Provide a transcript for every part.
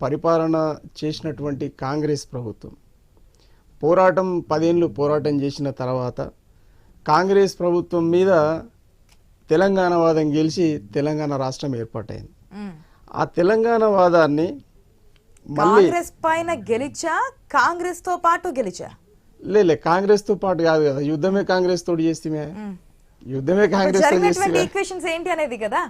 పరిపాలన చేసినటువంటి కాంగ్రెస్ ప్రభుత్వం పోరాటం పదేళ్ళు పోరాటం చేసిన తర్వాత కాంగ్రెస్ ప్రభుత్వం మీద తెలంగాణ వాదం గెలిచి తెలంగాణ రాష్ట్రం ఏర్పాటైంది. ఆ తెలంగాణ వాదాన్ని మళ్ళీ కాంగ్రెస్ పైన గెలిచా కాంగ్రెస్తో పాటు గెలిచా లేలే కాంగ్రెస్తో పాటు కాదు కదా యుద్ధమే కాంగ్రెస్ తోటి చేస్తే. యుద్ధమే జరిగినటువంటి ఈక్వేషన్స్ ఏంటి అనేది కదా?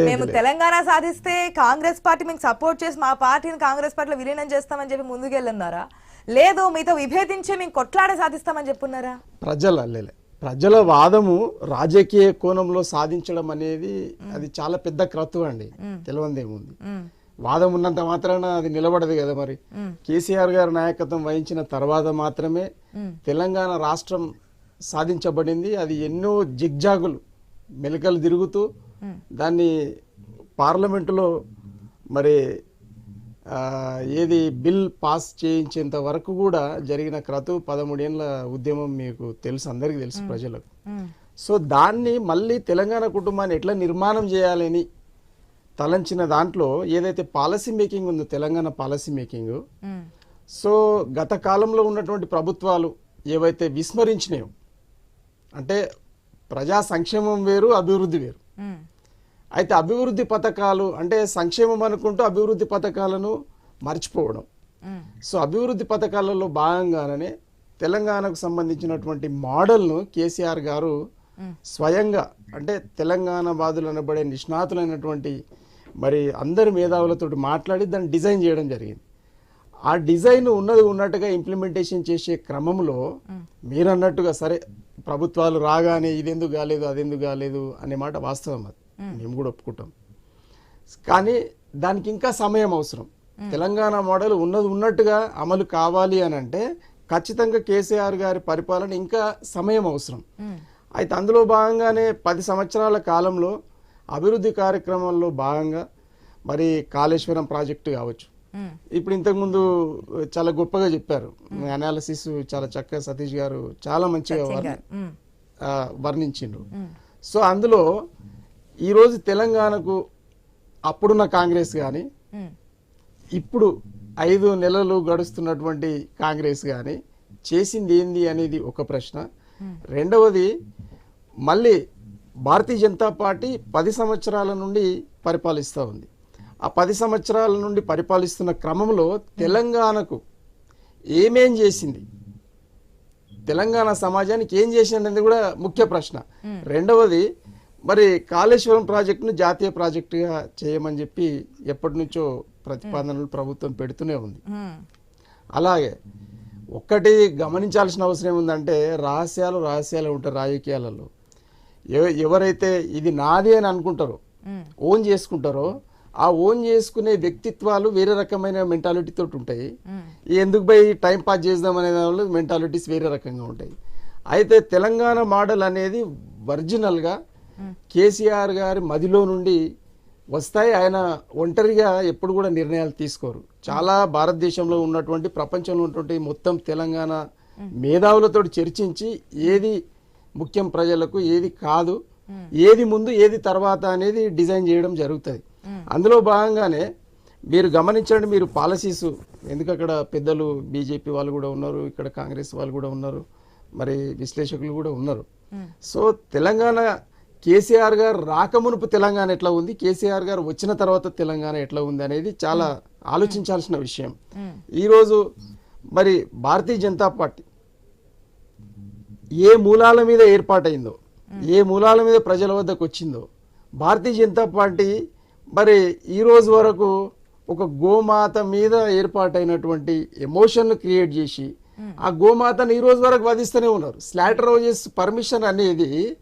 మేము. తెలంగాణ సాధిస్తే కాంగ్రెస్ పార్టీ మీకు సపోర్ట్ చేసి మా పార్టీని కాంగ్రెస్ పార్టీలో విలీనం చేస్తామని చెప్పి ముందుకెళ్ళన్నారా? లేదు మీతో విభేదించే మేము కొట్లాడే సాధిస్తామని చెప్పున్నారా? ప్రజల లేలే ప్రజల వాదము రాజకీయ కోణంలో సాధించడం అనేది అది చాలా పెద్ద క్రతువు అండి. తెలియందేముంది. వాదం ఉన్నంత మాత్రాన అది నిలబడదు కదా మరి. కేసీఆర్ గారి నాయకత్వం వహించిన తర్వాత మాత్రమే తెలంగాణ రాష్ట్రం సాధించబడింది అది ఎన్నో జిగ్జాగులు మెలకలు తిరుగుతూ దాన్ని పార్లమెంటులో మరి ఏది బిల్ పాస్ చేయించేంత వరకు కూడా జరిగిన క్రతు పదమూడేళ్ళ ఉద్యమం మీకు తెలుసు అందరికీ తెలుసు ప్రజలకు. సో దాన్ని మళ్ళీ తెలంగాణ కుటుంబాన్ని ఎట్లా నిర్మాణం చేయాలని తలంచిన దాంట్లో ఏదైతే పాలసీ మేకింగ్ ఉందో తెలంగాణ పాలసీ మేకింగ్. సో గత కాలంలో ఉన్నటువంటి ప్రభుత్వాలు ఏవైతే విస్మరించినాయో అంటే ప్రజా సంక్షేమం వేరు అభివృద్ధి వేరు. అయితే అభివృద్ధి పథకాలు అంటే సంక్షేమం అనుకుంటూ అభివృద్ధి పథకాలను మర్చిపోవడం. సో అభివృద్ధి పథకాలలో భాగంగానే తెలంగాణకు సంబంధించినటువంటి మోడల్ను కేసీఆర్ గారు స్వయంగా అంటే తెలంగాణ బాధలు అనబడే నిష్ణాతులైనటువంటి మరి అందరి మేధావులతో మాట్లాడి దాన్ని డిజైన్ చేయడం జరిగింది. ఆ డిజైన్ ఉన్నది ఉన్నట్టుగా ఇంప్లిమెంటేషన్ చేసే క్రమంలో మీరు అన్నట్టుగా సరే ప్రభుత్వాలు రాగానే ఇదెందుకు కాలేదు అదెందుకు కాలేదు అనే మాట వాస్తవం అది. మేము. కూడా ఒప్పుకుంటాం. కానీ దానికి ఇంకా సమయం అవసరం. తెలంగాణ మోడల్ ఉన్నది ఉన్నట్టుగా అమలు కావాలి అని అంటే ఖచ్చితంగా కేసీఆర్ గారి పరిపాలన ఇంకా సమయం అవసరం. అయితే అందులో భాగంగానే పది సంవత్సరాల కాలంలో అభివృద్ధి కార్యక్రమాల్లో భాగంగా మరి కాళేశ్వరం ప్రాజెక్టు కావచ్చు. ఇప్పుడు ఇంతకుముందు చాలా గొప్పగా చెప్పారు. అనాలిసిస్ చాలా చక్కగా సతీష్ గారు చాలా మంచిగా వర్ణించిండ్రు. సో అందులో ఈరోజు తెలంగాణకు అప్పుడున్న కాంగ్రెస్ కానీ. ఇప్పుడు ఐదు నెలలు గడుస్తున్నటువంటి కాంగ్రెస్ కానీ చేసింది ఏంది అనేది ఒక ప్రశ్న. రెండవది మళ్ళీ భారతీయ జనతా పార్టీ పది సంవత్సరాల నుండి పరిపాలిస్తూ ఉంది. ఆ పది సంవత్సరాల నుండి పరిపాలిస్తున్న క్రమంలో తెలంగాణకు ఏమేం చేసింది? తెలంగాణ సమాజానికి ఏం చేసిందనేది కూడా ముఖ్య ప్రశ్న. రెండవది మరి కాళేశ్వరం ప్రాజెక్టును జాతీయ ప్రాజెక్టుగా చేయమని చెప్పి ఎప్పటి నుంచో ప్రతిపాదనలు ప్రభుత్వం పెడుతూనే ఉంది. అలాగే ఒక్కటి గమనించాల్సిన అవసరం ఏముందంటే రహస్యాలు రహస్యాలు ఉంటాయి రాజకీయాలలో. ఎవ- ఎవరైతే ఇది నాది అని అనుకుంటారో. ఓన్ చేసుకుంటారో ఆ ఓన్ చేసుకునే వ్యక్తిత్వాలు వేరే రకమైన మెంటాలిటీ తోటి ఉంటాయి. ఎందుకు పోయి టైం పాస్ చేద్దాం అనే వాళ్ళు మెంటాలిటీస్ వేరే రకంగా ఉంటాయి. అయితే తెలంగాణ మోడల్ అనేది ఒరిజినల్గా కేసీఆర్ గారి మదిలో నుండి వస్తాయి. ఆయన ఒంటరిగా ఎప్పుడు కూడా నిర్ణయాలు తీసుకోరు. చాలా భారతదేశంలో ఉన్నటువంటి ప్రపంచంలో ఉన్నటువంటి మొత్తం తెలంగాణ మేధావులతో చర్చించి ఏది ముఖ్యం ప్రజలకు ఏది కాదు ఏది ముందు ఏది తర్వాత అనేది డిజైన్ చేయడం జరుగుతుంది. అందులో భాగంగానే మీరు గమనించండి మీరు పాలసీస్ ఎందుకు అక్కడ పెద్దలు బీజేపీ వాళ్ళు కూడా ఉన్నారు ఇక్కడ కాంగ్రెస్ వాళ్ళు కూడా ఉన్నారు మరి విశ్లేషకులు కూడా ఉన్నారు. సో తెలంగాణ కేసీఆర్ గారు రాకమునుపు తెలంగాణ ఎట్లా ఉంది కేసీఆర్ గారు వచ్చిన తర్వాత తెలంగాణ ఎట్లా ఉంది అనేది చాలా ఆలోచించాల్సిన విషయం. ఈరోజు మరి భారతీయ జనతా పార్టీ ఏ మూలాల మీద ఏర్పాటైందో ఏ మూలాల మీద ప్రజల వద్దకు వచ్చిందో భారతీయ జనతా పార్టీ మరి ఈ రోజు వరకు ఒక గోమాత మీద ఏర్పాటైనటువంటి ఎమోషన్ క్రియేట్ చేసి ఆ గోమాతను ఈ రోజు వరకు వధిస్తూనే ఉన్నారు. స్లాటర్ రోజెస్ పర్మిషన్ అనేది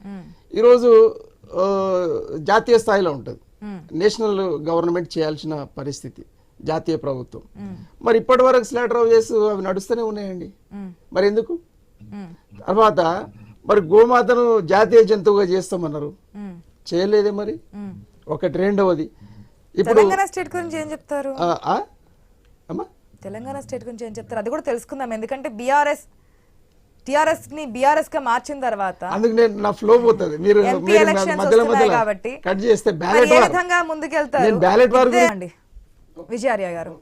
ఈరోజు జాతీయ స్థాయిలో ఉంటుంది. నేషనల్ గవర్నమెంట్ చేయాల్సిన పరిస్థితి జాతీయ ప్రభుత్వం. మరి ఇప్పటి వరకు స్లాటర్ హౌజెస్ అవి నడుస్తూనే ఉన్నాయండి. మరి ఎందుకు. తర్వాత మరి గోమాతను జాతీయ జంతువుగా చేస్తామన్నారు. చేయలేదే మరి. ఒకటి రెండవది. ఇప్పుడు తెలంగాణ స్టేట్ గురించి ఏం చెప్తారు? అమ్మా? తెలంగాణ స్టేట్ గురించి ఏం చెప్తారు? అది కూడా తెలుసుకుందాం. ఎందుకంటే బీఆర్ఎస్ టిఆర్ఎస్ని బీఆర్ఎస్గా మార్చిన తర్వాత అందుకు నేను నా ఫ్లో పోతుంది. మీరు మధ్యలో మధ్యలో కాబట్టి కట్ చేస్తే బ్యాలెట్ విధంగా ముందుకెళ్తారు? ఇదే అండి. విజయార్య గారు.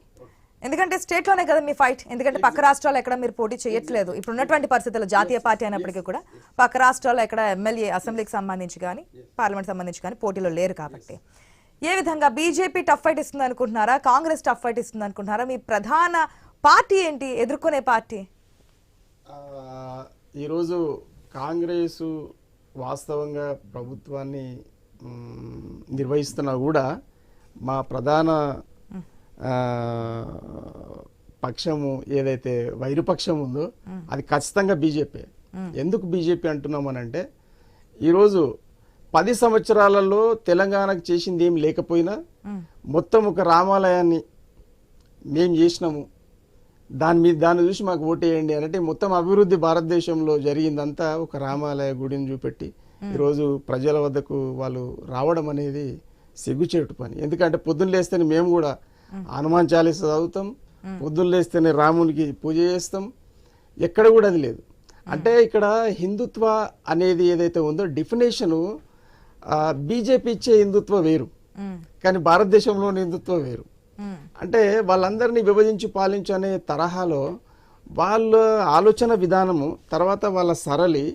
ఎందుకంటే స్టేట్లోనే కదా మీ ఫైట్. ఎందుకంటే పక్క రాష్ట్రాల్లో ఎక్కడ మీరు పోటీ చేయట్లేదు. ఇప్పుడు ఉన్నటువంటి పరిస్థితుల్లో జాతీయ పార్టీ అయినప్పటికీ కూడా పక్క రాష్ట్రాల్లో ఎక్కడ ఎమ్మెల్యే అసెంబ్లీకి సంబంధించి కానీ పార్లమెంట్ సంబంధించి కానీ పోటీలో లేరు కాబట్టి. ఏ విధంగా బీజేపీ టఫ్ ఫైట్ ఇస్తుంది అనుకుంటున్నారా? కాంగ్రెస్ టఫ్ ఫైట్ ఇస్తుంది అనుకుంటున్నారా? మీ ప్రధాన పార్టీ ఏంటి? ఎదుర్కొనే పార్టీ? ఈరోజు కాంగ్రెస్ వాస్తవంగా ప్రభుత్వాన్ని నిర్వహిస్తున్నా కూడా మా ప్రధాన పక్షము ఏదైతే వైరుపక్షం ఉందో అది ఖచ్చితంగా బీజేపీ. ఎందుకు బీజేపీ అంటున్నామనంటే ఈరోజు పది సంవత్సరాలలో తెలంగాణకు చేసింది ఏం లేకపోయినా మొత్తం ఒక రామాలయాన్ని మేము చేసినాము. దాని మీద దాన్ని చూసి మాకు ఓటేయండి అంటే మొత్తం అభివృద్ధి భారతదేశంలో జరిగిందంతా ఒక రామాలయ గుడిని చూపెట్టి ఈరోజు ప్రజల వద్దకు వాళ్ళు రావడం అనేది సిగ్గుచేటు పని. ఎందుకంటే పొద్దున్న లేస్తేనే మేము కూడా హనుమాన్ చాలీస చదువుతాం పొద్దున్న లేస్తేనే రామునికి పూజ చేస్తాం. ఎక్కడ కూడా అది లేదు. అంటే ఇక్కడ హిందుత్వ అనేది ఏదైతే ఉందో డెఫినేషను బీజేపీ ఇచ్చే హిందుత్వ వేరు. కానీ భారతదేశంలోని హిందుత్వ వేరు. అంటే వాళ్ళందరినీ విభజించి పాలించు అనే తరహాలో వాళ్ళ ఆలోచన విధానము తర్వాత వాళ్ళ సరళి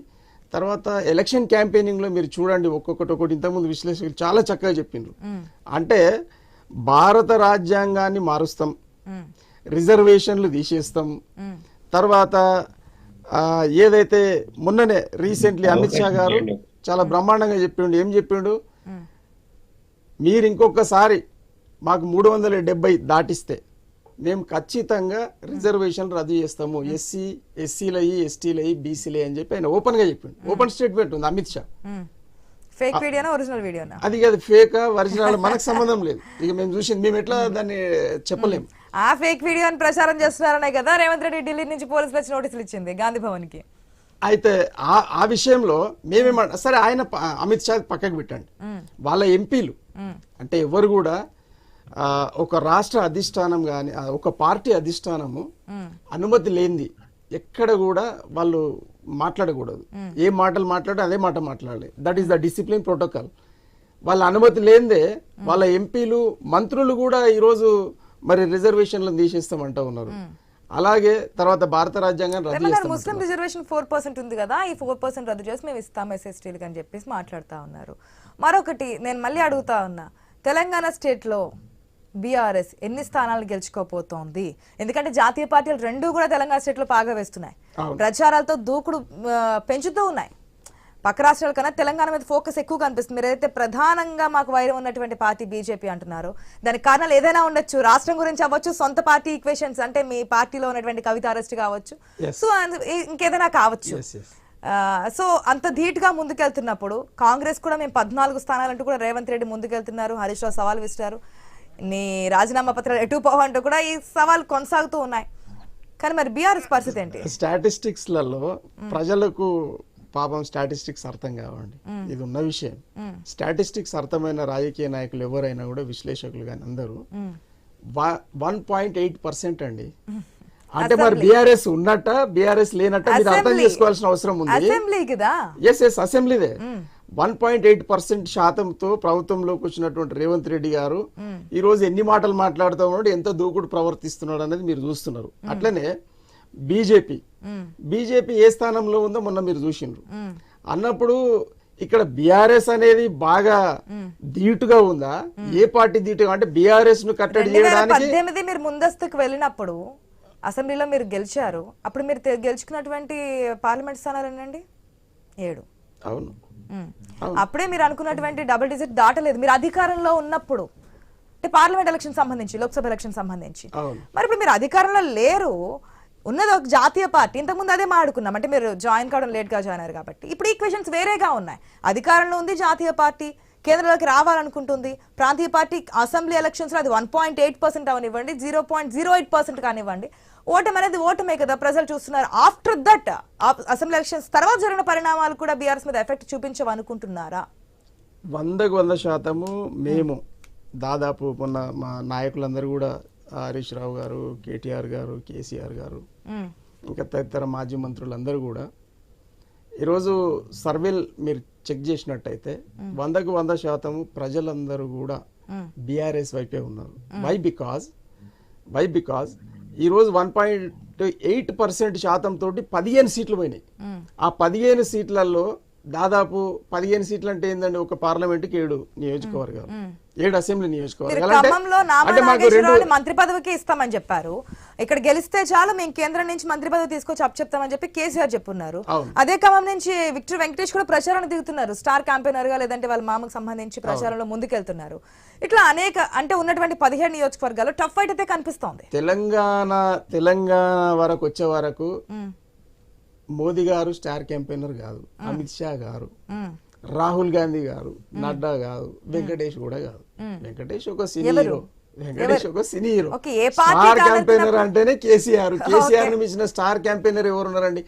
తర్వాత ఎలక్షన్ క్యాంపెయినింగ్లో మీరు చూడండి ఒక్కొక్కటి ఒకటి ఇంతకుముందు విశ్లేషకులు చాలా చక్కగా చెప్పిండ్రు. అంటే భారత రాజ్యాంగాన్ని మారుస్తాం. రిజర్వేషన్లు తీసేస్తాం. తర్వాత ఆ, ఏదైతే మొన్ననే రీసెంట్లీ అమిత్ షా గారు చాలా బ్రహ్మాండంగా చెప్పిండు. ఏం చెప్పిండు. మీరు ఇంకొకసారి మాకు మూడు వందల డెబ్బై దాటిస్తే మేము ఖచ్చితంగా రిజర్వేషన్ రద్దు చేస్తాము. ఎస్సీ ఎస్సీలు అయ్యి ఎస్టీలు అయ్యి బీసీలు అని చెప్పి ఆయన ఓపెన్గా చెప్పిండు ఓపెన్ స్టేట్మెంట్ ఉంది అమిత్ షా. ఫేక్ వీడియోనా ఒరిజినల్ వీడియోనా? అది అది ఫేక్ ఒరిజినల్ మనకు సంబంధం లేదు. ఇక మేము చూసింది మేము ఎట్లా దాన్ని చెప్పలేము ఆ ఫేక్ వీడియోని ప్రచారం చేస్తున్నారనే కదా రేవంత్ రెడ్డి ఢిల్లీ నుంచి పోలీసులు వచ్చి నోటీసులు ఇచ్చింది గాంధీ భవన్కి అయితే ఆ ఆ విషయంలో మేమేమంట సరే ఆయన అమిత్ షా పక్కకు పెట్టండి. వాళ్ళ ఎంపీలు. అంటే ఎవరు కూడా ఒక రాష్ట్ర అధిష్టానం కానీ ఒక పార్టీ అధిష్టానము అనుమతి లేనిది. ఎక్కడ కూడా వాళ్ళు మాట్లాడకూడదు. ఏ మాటలు మాట్లాడే అదే మాట మాట్లాడాలి. That is the discipline protocol వాళ్ళ అనుమతి లేనిదే వాళ్ళ ఎంపీలు మంత్రులు కూడా ఈరోజు మరి రిజర్వేషన్లను తీసేస్తామంటా ఉన్నారు. అలాగే తర్వాత భారత చేస్తాం ముస్లిం రిజర్వేషన్ ఫోర్ పర్సెంట్ ఉంది కదా ఈ ఫోర్ పర్సెంట్ రద్దు చేసి మేము ఇస్తాం ఎస్ఎస్టీలకు అని చెప్పేసి మాట్లాడుతా ఉన్నారు. మరొకటి నేను మళ్ళీ అడుగుతా ఉన్నా. తెలంగాణ స్టేట్లో బీఆర్ఎస్ ఎన్ని స్థానాలు గెలుచుకోపోతోంది ఎందుకంటే జాతీయ పార్టీలు రెండూ కూడా తెలంగాణ స్టేట్లో పాగా వేస్తున్నాయి. ప్రచారాలతో దూకుడు పెంచుతూ ఉన్నాయి. పక్క రాష్ట్రాల కన్నా తెలంగాణ మీద ఫోకస్ ఎక్కువ కనిపిస్తుంది. మీరు ఏదైతే ప్రధానంగా మాకు వైరం ఉన్నటువంటి పార్టీ బీజేపీ అంటున్నారు. దానికి కారణాలు ఏదైనా ఉండొచ్చు. రాష్ట్రం గురించి అవ్వచ్చు సొంత పార్టీ ఈక్వేషన్స్ అంటే మీ పార్టీలో ఉన్నటువంటి కవిత అరెస్ట్ కావచ్చు. సో ఇంకేదైనా కావచ్చు. సో అంత ధీటుగా ముందుకెళ్తున్నప్పుడు కాంగ్రెస్ కూడా మేము పద్నాలుగు స్థానాలంటూ కూడా రేవంత్ రెడ్డి ముందుకెళ్తున్నారు. హరీష్ రావు సవాల్ విసిరారు. నీ రాజీనామా పత్రాలు ఎటు పోవంటూ కూడా ఈ సవాల్ కొనసాగుతూ ఉన్నాయి. కానీ మరి బీఆర్ఎస్ పరిస్థితి ఏంటి? స్టాటిస్టిక్స్లలో ప్రజలకు పాపం స్టాటిస్టిక్స్ అర్థం కావండి. ఇది ఉన్న విషయం. స్టాటిస్టిక్స్ అర్థమైన రాజకీయ నాయకులు ఎవరైనా కూడా విశ్లేషకులు కానీ అందరూ వన్ పాయింట్ ఎయిట్ పర్సెంట్ అండి. అంటే మరి బీఆర్ఎస్ ఉన్నట్ట బీఆర్ఎస్ లేనట్ట మీరు అర్థం. చేసుకోవాల్సిన అవసరం ఉంది? అసెంబ్లీ కదా ఎస్ ఎస్ అసెంబ్లీదే వన్ పాయింట్ ఎయిట్ పర్సెంట్ శాతంతో ప్రభుత్వంలోకి వచ్చినటువంటి రేవంత్ రెడ్డి గారు ఈ రోజు ఎన్ని మాటలు మాట్లాడుతూ ఉన్నాడు ఎంత దూకుడు ప్రవర్తిస్తున్నాడు అనేది మీరు చూస్తున్నారు. అట్లనే బీజేపీ. బీజేపీ ఏ స్థానంలో ఉందో మొన్న మీరు చూసిండ్రు. అన్నప్పుడు ఇక్కడ బీఆర్ఎస్ అనేది బాగా ధీటుగా ఉందా? ఏ పార్టీ ధీటుగా? అంటే బీఆర్ఎస్ను కట్టడి చేయడానికి మీరు ముందస్తుకు వెళ్ళినప్పుడు అసెంబ్లీలో మీరు గెలిచారు. అప్పుడు మీరు గెలుచుకున్నటువంటి పార్లమెంట్ స్థానాలు ఏడు. అవును. అప్పుడే మీరు అనుకున్నటువంటి డబుల్ డిజిట్ దాటలేదు. మీరు అధికారంలో ఉన్నప్పుడు అంటే పార్లమెంట్ ఎలక్షన్ సంబంధించి లోక్సభ ఎలక్షన్ సంబంధించి. మరి ఇప్పుడు మీరు అధికారంలో లేరు ఉన్నది ఒక జాతీయ పార్టీ. ఇంతకుముందు అదే మాడుకున్నాం అంటే మీరు జాయిన్ కావడం లేట్గా జాయిన్ అయ్యారు కాబట్టి. ఇప్పుడు ఈక్వేషన్స్ వేరేగా ఉన్నాయి. అధికారంలో ఉంది జాతీయ పార్టీ కేంద్రంలోకి రావాలనుకుంటుంది. ప్రాంతీయ పార్టీ అసెంబ్లీ ఎలక్షన్స్లో అది వన్ పాయింట్ ఎయిట్ పర్సెంట్ అవనివ్వండి zero point zero eight percent కానివ్వండి. ఓటమి అనేది ఓటమే కదా ప్రజలు చూస్తున్నారు. ఆఫ్టర్ దట్ అసెంబ్లీ ఎలక్షన్స్ తర్వాత జరిగిన పరిణామాలు కూడా బీఆర్ఎస్ మీద ఎఫెక్ట్ చూపించవనుకుంటున్నారా? వందకు వంద శాతము మేము దాదాపు మొన్న మా నాయకులందరూ కూడా హరీష్ రావు గారు కేటీఆర్ గారు కేసీఆర్ గారు ఇంకా తదితర మాజీ మంత్రులందరూ కూడా ఈరోజు సర్వేలు మీరు చెక్ చేసినట్టయితే వందకు వంద శాతము ప్రజలందరూ కూడా బీఆర్ఎస్ వైపే ఉన్నారు. వై బికాజ్ వై బికాజ్ ఈరోజు వన్ పాయింట్ ఎయిట్ పర్సెంట్ శాతం తోటి పదిహేను సీట్లు పోయినాయి. ఆ పదిహేను సీట్లలో దాదాపు పదిహేను సీట్లు అంటే ఏంటండి ఒక పార్లమెంట్కి ఏడు నియోజకవర్గాలు. ఏడు అసెంబ్లీ నియోజకవర్గాలు. మంత్రి పదవికి ఇస్తామని చెప్పారు. ఇక్కడ గెలిస్తే చాలు మేము కేంద్రం నుంచి మంత్రి పదవి తీసుకొచ్చి అప్పచెప్తామని చెప్పి కేసీఆర్ చెప్పున్నారు. అదే ఖమ్మం నుంచి విక్టర్ వెంకటేష్ కూడా ప్రచారం దిగుతున్నారు. స్టార్ క్యాంపెయినర్గా లేదంటే వాళ్ళ మామకు సంబంధించి ప్రచారంలో ముందుకెళ్తున్నారు. ఇట్లా అనేక అంటే ఉన్నటువంటి పదిహేడు నియోజకవర్గాలు టఫ్ ఫైట్ అయితే కనిపిస్తోంది. తెలంగాణ తెలంగాణ వరకు వచ్చే వరకు మోదీ గారు స్టార్ క్యాంపెయినర్ కాదు అమిత్ షా గారు. రాహుల్ గాంధీ గారు నడ్డా కాదు వెంకటేష్ కూడా కాదు. వెంకటేష్ ఒక సినీ హీరో. వెంకటేష్ ఒక సినీ హీరో. స్టార్ క్యాంపెయినర్ అంటేనే కేసీఆర్. కేసీఆర్ని మించిన స్టార్ క్యాంపెయినర్ ఎవరు ఉన్నారండి?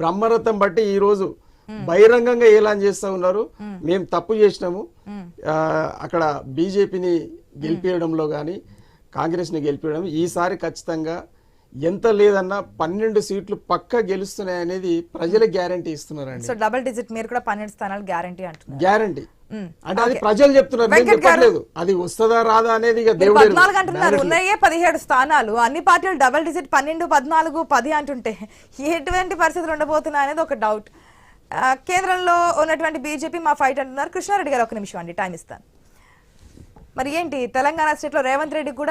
బ్రహ్మరథం బట్టి ఈ రోజు బహిరంగంగా ఏలాన్ చేస్తా ఉన్నారు. మేము తప్పు చేసినాము. అక్కడ బీజేపీని గెలిపేయడంలో కానీ కాంగ్రెస్ని గెలిపేయడం ఈసారి ఖచ్చితంగా ఎంత లేదన్నా పన్నెండు సీట్లు పక్కా గెలుస్తున్నాయి అనేది ప్రజల గ్యారంటీ ఇస్తున్నారండి. సో డబుల్ డిజిట్ మీరు కూడా పన్నెండు స్థానాలు గ్యారంటీ అంటున్నారు. గ్యారంటీ. అంటే అది ప్రజలు చెప్తున్నారు నేను చెప్పట్లేదు. అది వస్తుందా రాదా అనేది ఇక దేవుడే పద్నాలుగు అంటున్నారు. ఉన్నాయే పదిహేడు స్థానాలు. అన్ని పార్టీలు డబుల్ డిజిట్ పన్నెండు పద్నాలుగు పది అంటుంటే ఎటువంటి పరిస్థితులు ఉండబోతున్నాయి అనేది ఒక డౌట్ కేంద్రంలో ఉన్నటువంటి బీజేపీ మా ఫైట్ అంటున్నారు. కృష్ణారెడ్డి గారు ఒక నిమిషం అండి టైం ఇస్తాను. మరి ఏంటి తెలంగాణ స్టేట్లో రేవంత్ రెడ్డి కూడా